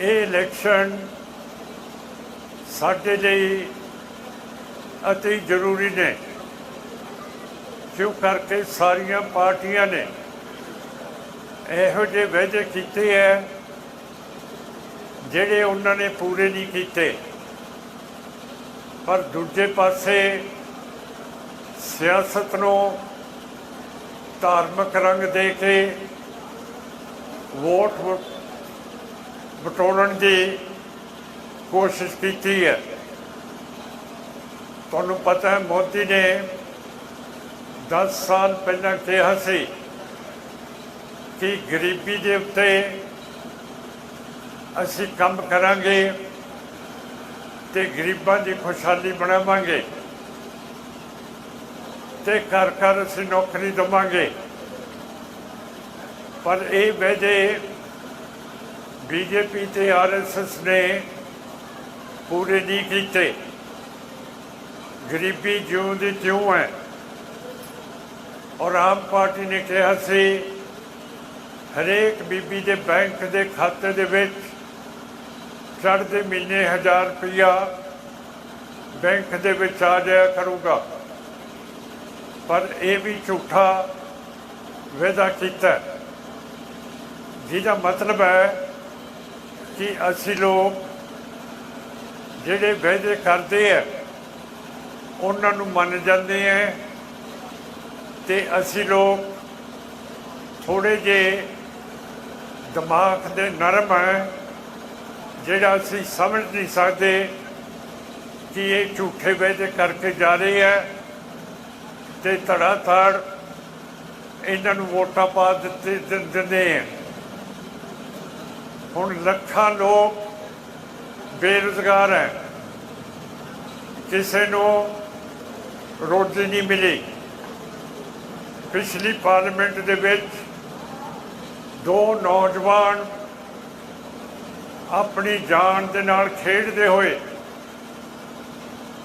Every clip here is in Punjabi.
ਇਹ ਇਲੈਕਸ਼ਨ ਸਾਡੇ ਲਈ ਅਤੀ ਜ਼ਰੂਰੀ ਨੇ। ਕਿਉਂ ਕਰਕੇ ਸਾਰੀਆਂ ਪਾਰਟੀਆਂ ਨੇ ਇਹੋ ਜਿਹੇ ਵਾਅਦੇ ਕੀਤੇ ਹੈ, ਜਿਹੜੇ ਉਹਨਾਂ ਨੇ ਪੂਰੇ ਨਹੀਂ ਕੀਤੇ। ਪਰ ਦੂਜੇ ਪਾਸੇ ਸਿਆਸਤ ਨੂੰ ਧਾਰਮਿਕ ਰੰਗ ਦੇ ਕੇ ਵੋਟ ਵ- ਬਟੋਰਨ ਦੀ ਕੋਸ਼ਿਸ਼ ਕੀਤੀ ਹੈ। ਤੁਹਾਨੂੰ ਪਤਾ ਹੈ, ਮੋਦੀ ਨੇ 10 ਸਾਲ ਪਹਿਲਾਂ ਕਿਹਾ ਸੀ ਕਿ ਗਰੀਬੀ ਦੇ ਉੱਤੇ ਅਸੀਂ ਕੰਮ ਕਰਾਂਗੇ ਤੇ ਗਰੀਬਾਂ ਦੀ ਖੁਸ਼ਹਾਲੀ ਬਣਾਵਾਂਗੇ ਤੇ ਘਰ ਘਰ ਅਸੀਂ ਨੌਕਰੀ ਦਵਾਂਗੇ। ਪਰ ਇਹ ਵਜੇ ਬੀਜੇਪੀ ਤੇ ਆਰਐਸਐਸ ਨੇ ਪੂਰੇ ਨਹੀਂ ਕੀਤੇ। ਗਰੀਬੀ ਜਿਉਂ ਦੀ ਤਿਉਂ ਹੈ। ਔਰ ਆਮ ਪਾਰਟੀ ਨੇ ਕਿਹਾ ਸੀ, ਹਰੇਕ ਬੀਬੀ ਦੇ ਬੈਂਕ ਦੇ ਖਾਤੇ ਦੇ ਵਿੱਚ ਚੜ੍ਹਦੇ ਮਹੀਨੇ 1000 ਰੁਪਇਆ ਬੈਂਕ ਦੇ ਵਿੱਚ ਆ ਜਾਇਆ ਕਰੂਗਾ। ਪਰ ਇਹ ਵੀ ਝੂਠਾ ਵਾਅਦਾ ਕੀਤਾ। ਜਿਹਦਾ ਮਤਲਬ ਹੈ ਕਿ ਅਸੀਂ ਲੋਕ ਜਿਹੜੇ ਵਾਅਦੇ ਕਰਦੇ ਆ, ਉਹਨਾਂ ਨੂੰ ਮੰਨ ਜਾਂਦੇ ਆ ਤੇ ਅਸੀਂ ਲੋਕ ਥੋੜੇ ਜੇ ਦਿਮਾਗ ਦੇ ਨਰਮ ਹੈ ਜਿਹੜਾ ਅਸੀਂ ਸਮਝ ਨਹੀਂ ਸਕਦੇ ਕਿ ਇਹ ਝੂਠੇ ਵਾਅਦੇ ਕਰਕੇ ਜਾ ਰਹੇ ਹੈ ਤੇ ਧੜਾ ਧੜ ਇਹਨਾਂ ਨੂੰ ਵੋਟਾਂ ਪਾ ਦਿੱਤੇ ਦਿੰ- ਦਿੰਦੇ ਆ। ਹੁਣ ਲੱਖਾਂ ਲੋਕ ਬੇਰੁਜ਼ਗਾਰ ਹੈ। ਕਿਸੇ ਨੂੰ ਰੋਟੀ ਨਹੀਂ ਮਿਲੀ। ਪਿਛਲੀ ਪਾਰਲੀਮੈਂਟ ਦੇ ਵਿੱਚ ਦੋ ਨੌਜਵਾਨ ਆਪਣੀ ਜਾਨ ਦੇ ਨਾਲ ਖੇਡਦੇ ਹੋਏ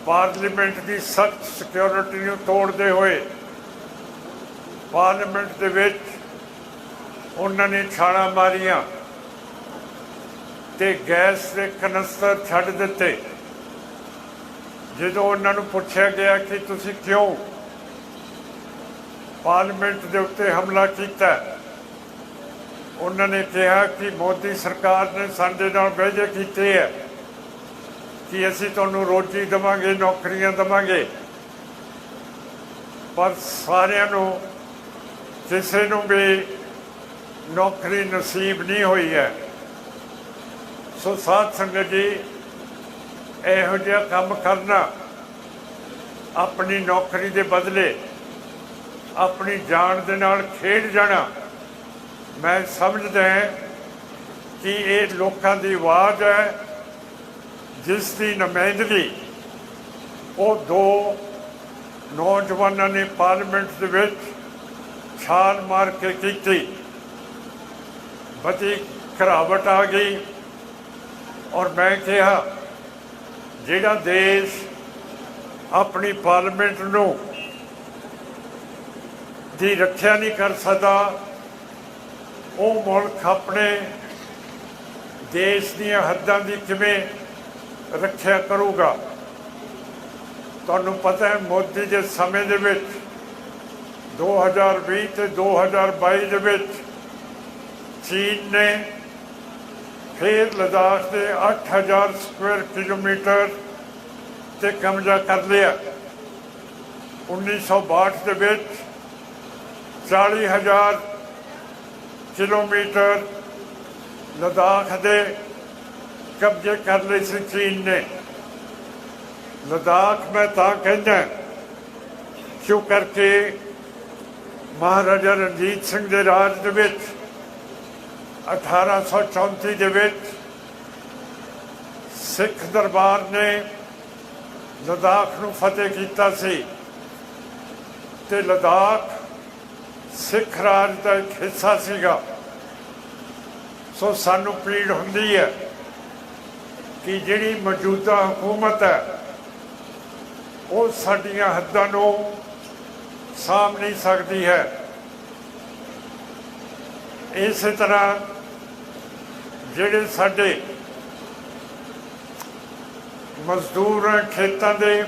ਪਾਰਲੀਮੈਂਟ ਦੀ ਸਖਤ ਸਿਕਿਉਰਿਟੀ ਨੂੰ ਤੋੜਦੇ ਹੋਏ ਪਾਰਲੀਮੈਂਟ ਦੇ ਵਿੱਚ ਉਹਨਾਂ ਨੇ ਛਾਲਾਂ ਮਾਰੀਆਂ। ਤੇ ਗੈਸ ਦੇ ਕਨਸਤਰ ਛੱਡ ਦਿੱਤੇ। ਜਦੋਂ ਉਹਨਾਂ ਨੂੰ ਪੁੱਛਿਆ ਗਿਆ ਕਿ ਤੁਸੀਂ ਕਿਉਂ ਪਾਰਲੀਮੈਂਟ ਦੇ ਉੱਤੇ ਹਮਲਾ ਕੀਤਾ, ਉਹਨਾਂ ਨੇ ਕਿਹਾ ਕਿ ਮੋਦੀ ਸਰਕਾਰ ਨੇ ਸਾਡੇ ਨਾਲ ਵਾਅਦੇ ਕੀਤੇ ਹੈ ਕਿ ਅਸੀਂ ਤੁਹਾਨੂੰ ਰੋਟੀ ਦੇਵਾਂਗੇ, ਨੌਕਰੀਆਂ ਦੇਵਾਂਗੇ। ਪਰ ਸਾਰਿਆਂ ਨੂੰ, ਕਿਸੇ ਨੂੰ ਵੀ ਨੌਕਰੀ ਨਸੀਬ ਨਹੀਂ ਹੋਈ ਹੈ। ਸੋ ਸਾਧ ਸੰਗਤ ਜੀ, ਇਹੋ ਜਿਹਾ ਕੰਮ ਕਰਨਾ, ਆਪਣੀ ਨੌਕਰੀ ਦੇ ਬਦਲੇ, ਆਪਣੀ ਜਾਨ ਦੇ ਨਾਲ ਖੇਡ ਜਾਣਾ, ਮੈਂ ਸਮਝਦਾ ਹਾਂ ਕਿ ਇਹ ਲੋਕਾਂ ਦੀ ਆਵਾਜ਼ ਹੈ, ਜਿਸ ਦੀ ਨੁਮਾਇੰਦਗੀ ਉਹ ਦੋ ਨੌਜਵਾਨਾਂ ਨੇ ਪਾਰਲੀਮੈਂਟ ਦੇ ਵਿੱਚ ਛਾਲ ਮਾਰ ਕੇ ਕੀਤੀ। ਬਤੀ ਘਰਾਵਟ ਆ ਗਈ। ਔਰ ਮੈਂ ਕਿਹਾ, ਜਿਹੜਾ ਦੇਸ਼ ਆਪਣੀ ਪਾਰਲੀਮੈਂਟ ਨੂੰ ਦੀ ਰੱਖਿਆ ਨਹੀਂ ਕਰ ਸਕਦਾ, ਉਹ ਮੁਲਕ ਆਪਣੇ ਦੇਸ਼ ਦੀਆਂ ਹੱਦਾਂ ਦੀ ਕਿਵੇਂ ਰੱਖਿਆ ਕਰੂਗਾ? ਤੁਹਾਨੂੰ ਪਤਾ ਹੈ, ਮੋਦੀ ਦੇ ਸਮੇਂ ਦੇ ਵਿੱਚ 2020 ਤੇ 2022 ਦੇ ਵਿੱਚ, ਚੀਨ ਨੇ ਫਿਰ ਲਦਾਖ ਦੇ 8000 ਸਕੁਅਰ ਕਿਲੋਮੀਟਰ ਤੇ ਕਬਜ਼ਾ ਕਰ ਲਿਆ। 1962 ਦੇ ਵਿੱਚ 40000 ਕਿਲੋਮੀਟਰ ਲਦਾਖ ਦੇ ਕਬਜ਼ੇ ਕਰ ਲਏ ਸੀ ਚੀਨ ਨੇ। ਲਦਾਖ ਮੈਂ ਤਾਂ ਕਹਿੰਦਾ, ਕਿਉਂ ਕਰਕੇ ਮਹਾਰਾਜਾ ਰਣਜੀਤ ਸਿੰਘ ਦੇ ਰਾਜ ਦੇ ਵਿੱਚ 1834 ਦੇ ਵਿੱਚ ਸਿੱਖ ਦਰਬਾਰ ਨੇ ਲਦਾਖ ਨੂੰ ਫਤਿਹ ਕੀਤਾ ਸੀ ਤੇ ਲਦਾਖ ਸਿੱਖ ਰਾਜ ਦਾ ਇੱਕ ਹਿੱਸਾ ਸੀਗਾ। ਸੋ ਸਾਨੂੰ ਪੀੜ ਹੁੰਦੀ ਹੈ ਕਿ ਜਿਹੜੀ ਮੌਜੂਦਾ ਹਕੂਮਤ ਹੈ, ਉਹ ਸਾਡੀਆਂ ਹੱਦਾਂ ਨੂੰ ਸਾਂਭ ਨਹੀਂ ਸਕਦੀ ਹੈ। ਇਸੇ ਤਰ੍ਹਾਂ ਜਿਹੜੇ ਸਾਡੇ ਮਜ਼ਦੂਰ ਹੈ ਖੇਤਾਂ ਦੇ,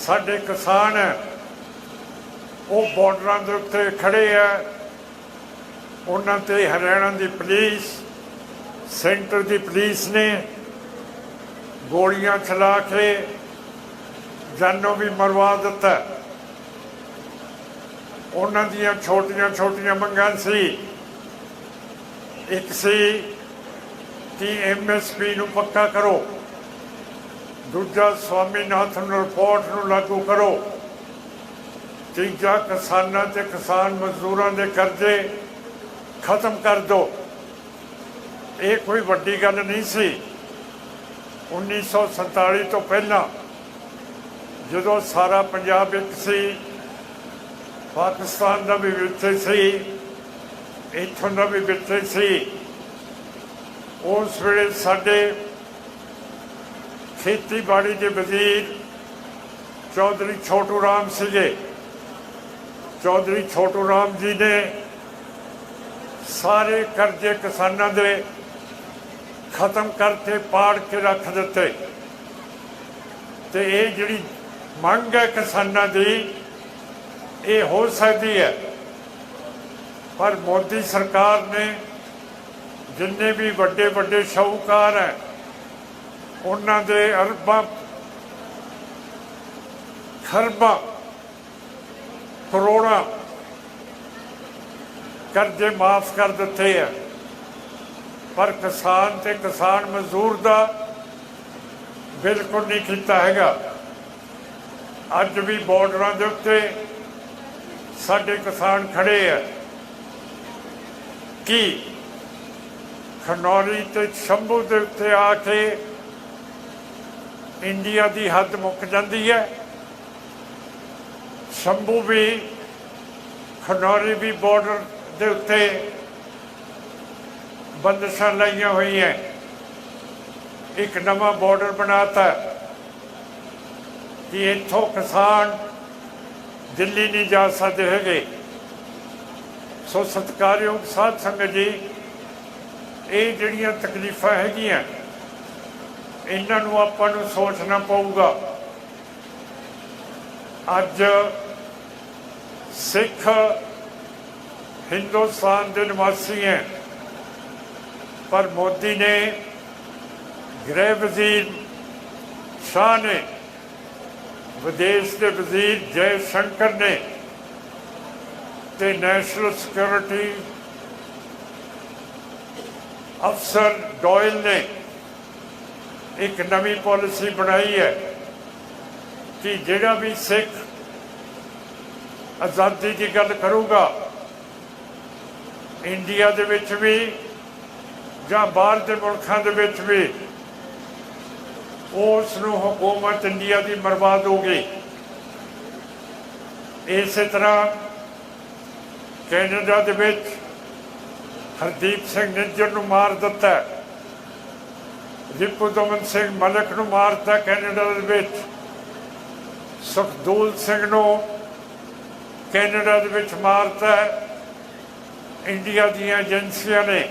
ਸਾਡੇ ਕਿਸਾਨ ਹੈ ਉਹ ਬਾਰਡਰਾਂ ਦੇ ਉੱਤੇ ਖੜੇ ਆ। ਉਹਨਾਂ ਤੇ ਹਰਿਆਣਾ ਦੀ ਪੁਲਿਸ, ਸੈਂਟਰ ਦੀ ਪੁਲਿਸ ਨੇ ਗੋਲੀਆਂ ਚਲਾ ਕੇ ਜਾਨੋਂ ਵੀ ਮਰਵਾ ਦਿੱਤਾ। ਉਹਨਾਂ ਦੀਆਂ ਛੋਟੀਆਂ ਛੋਟੀਆਂ ਮੰਗਾਂ ਸੀ। ਇੱਕ ਸੀ ਕਿ ਐਮਐਸਪੀ ਨੂੰ ਪੱਕਾ ਕਰੋ। ਦੂਜਾ ਸਵਾਮੀਨਾਥਨ ਰਿਪੋਰਟ ਨੂੰ ਲਾਗੂ ਕਰੋ। ਤੀਜਾ ਕਿਸਾਨਾਂ ਤੇ ਕਿਸਾਨ ਮਜ਼ਦੂਰਾਂ ਦੇ ਕਰਜ਼ੇ ਖਤਮ ਕਰ ਦਿਓ ਇਹ ਕੋਈ ਵੱਡੀ ਗੱਲ ਨਹੀਂ ਸੀ। 1947 ਤੋਂ ਪਹਿਲਾਂ ਜਦੋਂ ਸਾਰਾ ਪੰਜਾਬ ਇੱਕ ਸੀ, ਪਾਕਿਸਤਾਨ ਦਾ ਵੀ ਵਿੱਚੇ ਸੀ ਇੱਥੋਂ ਦਾ ਵੀ ਵਿੱਚੇ ਸੀ। ਉਸ ਵੇਲੇ ਸਾਡੇ ਖੇਤੀਬਾੜੀ ਦੇ ਵਜ਼ੀਰ ਚੌਧਰੀ ਛੋਟੂ ਰਾਮ ਸੀਗੇ। ਚੌਧਰੀ ਛੋਟੂ ਰਾਮ ਜੀ ਨੇ ਸਾਰੇ ਕਰਜ਼ੇ ਕਿਸਾਨਾਂ ਦੇ ਖਤਮ ਕਰਤੇ ਪਾੜ ਕੇ ਰੱਖ ਦਿੱਤੇ। ਤੇ ਇਹ ਜਿਹੜੀ ਮੰਗ ਹੈ ਕਿਸਾਨਾਂ ਦੀ, ਇਹ ਹੋ ਸਕਦੀ ਹੈ। ਪਰ ਮੋਦੀ ਸਰਕਾਰ ਨੇ ਜਿੰਨੇ ਵੀ ਵੱਡੇ ਵੱਡੇ ਸ਼ਾਹੂਕਾਰ ਹੈ, ਉਹਨਾਂ ਦੇ ਅਰਬਾਂ ਖਰਬਾਂ, ਕਰੋੜਾਂ ਕਰਜ਼ੇ ਮਾਫ ਕਰ ਦਿੱਤੇ ਆ। ਪਰ ਕਿਸਾਨ ਤੇ ਕਿਸਾਨ ਮਜ਼ਦੂਰ ਦਾ ਬਿਲਕੁਲ ਨਹੀਂ ਕੀਤਾ ਹੈਗਾ। ਅੱਜ ਵੀ ਬਾਰਡਰਾਂ ਦੇ ਉੱਤੇ ਸਾਡੇ ਕਿਸਾਨ ਖੜੇ ਆ। ਕੀ? ਖਨੌਰੀ ਤੇ ਸ਼ੰਭੂ ਦੇ ਉੱਤੇ ਆ ਕੇ ਇੰਡੀਆ ਦੀ ਹੱਦ ਮੁੱਕ ਜਾਂਦੀ ਹੈ। ਸ਼ੰਭੂ ਵੀ, ਖਨੌਰੀ ਵੀ ਬਾਰਡਰ ਦੇ ਉੱਤੇ ਬੰਦਸ਼ਾਂ ਲਾਈਆਂ ਹੋਈਆਂ। ਇੱਕ ਨਵਾਂ ਬਾਰਡਰ ਬਣਾਤਾ। ਕਿ ਇੱਥੋਂ ਕਿਸਾਨ ਦਿੱਲੀ ਨਹੀਂ ਜਾ ਸਕਦੇ ਹੈਗੇ। ਸੋ ਸਤਿਕਾਰਯੋਗ ਸਾਧ ਸੰਗਤ ਜੀ, ਇਹ ਜਿਹੜੀਆਂ ਤਕਲੀਫਾਂ ਹੈਗੀਆਂ, ਇਹਨਾਂ ਨੂੰ ਆਪਾਂ ਨੂੰ ਸੋਚਣਾ ਪਊਗਾ। ਅੱਜ ਸਿੱਖ ਹਿੰਦੁਸਤਾਨ ਦੇ ਨਿਵਾਸੀ ਹੈ, ਪਰ ਮੋਦੀ ਨੇ, ਗ੍ਰਹਿ ਵਜ਼ੀਰ ਸ਼ਾਹ ਨੇ, ਵਿਦੇਸ਼ ਦੇ ਵਜ਼ੀਰ ਜੈ ਸ਼ੰਕਰ ਨੇ ਤੇ ਨੈਸ਼ਨਲ ਸਿਕਿਉਰਿਟੀ ਅਫਸਰ ਡੋਇਲ ਨੇ ਇੱਕ ਨਵੀਂ ਪਾਲਿਸੀ ਬਣਾਈ ਹੈ ਕਿ ਜਿਹੜਾ ਵੀ ਸਿੱਖ ਆਜ਼ਾਦੀ ਦੀ ਗੱਲ ਕਰੂਗਾ ਇੰਡੀਆ ਦੇ ਵਿੱਚ ਵੀ ਜਾਂ ਬਾਹਰ ਦੇ ਮੁਲਕਾਂ ਦੇ ਵਿੱਚ ਵੀ ਉਸ ਨੂੰ ਹਕੂਮਤ ਇੰਡੀਆ ਦੀ ਮਰਵਾ ਦੋਗੇ ਇਸੇ ਤਰ੍ਹਾਂ ਕੈਨੇਡਾ ਦੇ ਵਿੱਚ ਹਰਦੀਪ ਸਿੰਘ ਨਿੱਜਰ ਨੂੰ ਮਾਰ ਦਿੱਤਾ ਰਿਪੂ ਦਮਨ ਸਿੰਘ ਮਲਕ ਨੂੰ ਮਾਰਤਾ ਕੈਨੇਡਾ ਦੇ ਵਿੱਚ। ਸੁਖਦੂਲ ਸਿੰਘ ਨੂੰ ਕੈਨੇਡਾ ਦੇ ਵਿੱਚ ਮਾਰਤਾ ਇੰਡੀਆ ਦੀਆਂ ਏਜੰਸੀਆਂ ਨੇ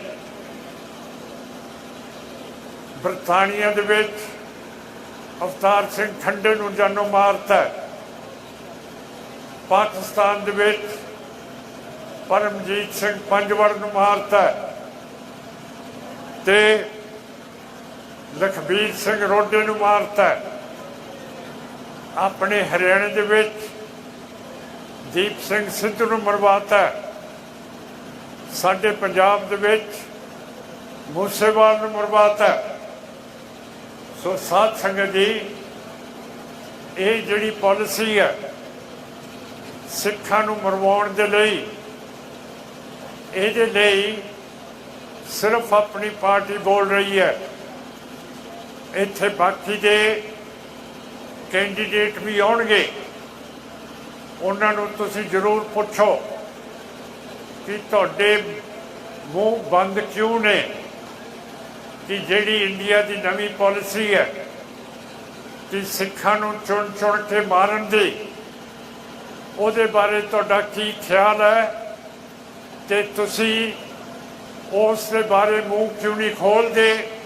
ਬਰਤਾਨੀਆ ਦੇ ਵਿੱਚ ਅਵਤਾਰ ਸਿੰਘ ਖੰਡੇ ਨੂੰ ਜਾਨੋਂ ਮਾਰਤਾ ਪਾਕਿਸਤਾਨ ਦੇ ਵਿੱਚ ਪਰਮਜੀਤ ਸਿੰਘ ਪੰਜਵੜ ਨੂੰ ਮਾਰਤਾ ਤੇ ਲਖਬੀਰ ਸਿੰਘ ਰੋਡੇ ਨੂੰ ਮਾਰਤਾ ਆਪਣੇ ਹਰਿਆਣੇ ਦੇ ਵਿੱਚ ਦੀਪ ਸਿੰਘ ਸਿੱਧੂ ਨੂੰ ਮਰਵਾਤਾ ਸਾਡੇ ਪੰਜਾਬ ਦੇ ਵਿੱਚ ਮੂਸੇਵਾਲ ਨੂੰ ਮਰਵਾਤਾ ਸੋ ਸਾਧ ਸੰਗਤ ਜੀ, ਇਹ ਜਿਹੜੀ ਪਾਲਿਸੀ ਹੈ, ਸਿੱਖਾਂ ਨੂੰ ਮਰਵਾਉਣ ਦੇ ਲਈ ਇਹਦੇ ਲਈ ਸਿਰਫ ਆਪਣੀ ਪਾਰਟੀ ਬੋਲ ਰਹੀ ਹੈ। ਇੱਥੇ ਬਾਕੀ ਦੇ ਕੈਂਡੀਡੇਟ ਵੀ ਆਉਣਗੇ। ਉਹਨਾਂ ਨੂੰ ਤੁਸੀਂ ਜ਼ਰੂਰ ਪੁੱਛੋ ਕਿ ਤੁਹਾਡੇ ਮੂੰਹ ਬੰਦ ਕਿਉਂ ਨੇ? ਕਿ ਜਿਹੜੀ ਇੰਡੀਆ ਦੀ ਨਵੀਂ ਪਾਲਿਸੀ ਹੈ, ਕਿ ਸਿੱਖਾਂ ਨੂੰ ਚੁਣ ਚੁਣ ਕੇ ਮਾਰਨ ਦੀ, ਉਹਦੇ ਬਾਰੇ ਤੁਹਾਡਾ ਕੀ ਖਿਆਲ ਹੈ? ਤੇ ਤੁਸੀਂ ਉਸ ਦੇ ਬਾਰੇ ਮੂੰਹ ਕਿਉਂ ਨਹੀਂ ਖੋਲਦੇ?